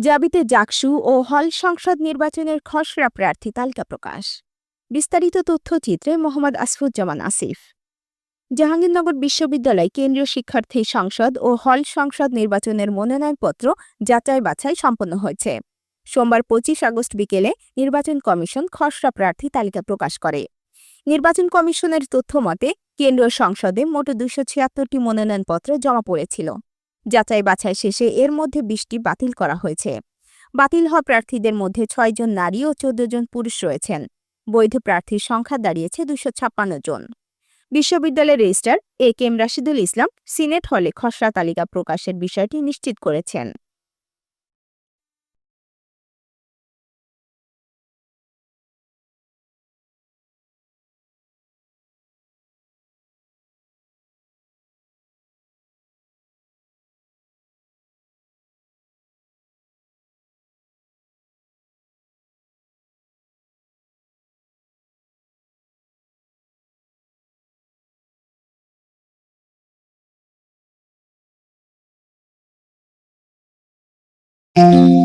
জাবিতে জাকসু ও হল সংসদ নির্বাচনের খসড়া প্রার্থী তালিকা প্রকাশ। বিস্তারিত তথ্যচিত্রে মোহাম্মদ আসফুজ্জামান আসিফ। জাহাঙ্গীরনগর বিশ্ববিদ্যালয় কেন্দ্রীয় শিক্ষার্থী সংসদ ও হল সংসদ নির্বাচনের মনোনয়নপত্র যাচাই বাছাই সম্পন্ন হয়েছে। সোমবার পঁচিশ আগস্ট বিকেলে নির্বাচন কমিশন খসড়া প্রার্থী তালিকা প্রকাশ করে। নির্বাচন কমিশনের তথ্য মতে কেন্দ্রীয় সংসদে মোট দুশো ছিয়াত্তরটি মনোনয়নপত্র জমা পড়েছিল। যাচাই বাছাই শেষে এর মধ্যে বিশটি বাতিল করা হয়েছে। বাতিল হওয়া প্রার্থীদের মধ্যে ছয়জন নারী ও চোদ্দ জন পুরুষ রয়েছেন। বৈধ প্রার্থীর সংখ্যা দাঁড়িয়েছে দুশো ছাপ্পান্ন জন। বিশ্ববিদ্যালয়ের registrar A K M Rashidul Islam senate হলে খসড়া তালিকা প্রকাশের বিষয়টি নিশ্চিত করেছেন। Mm-hmm.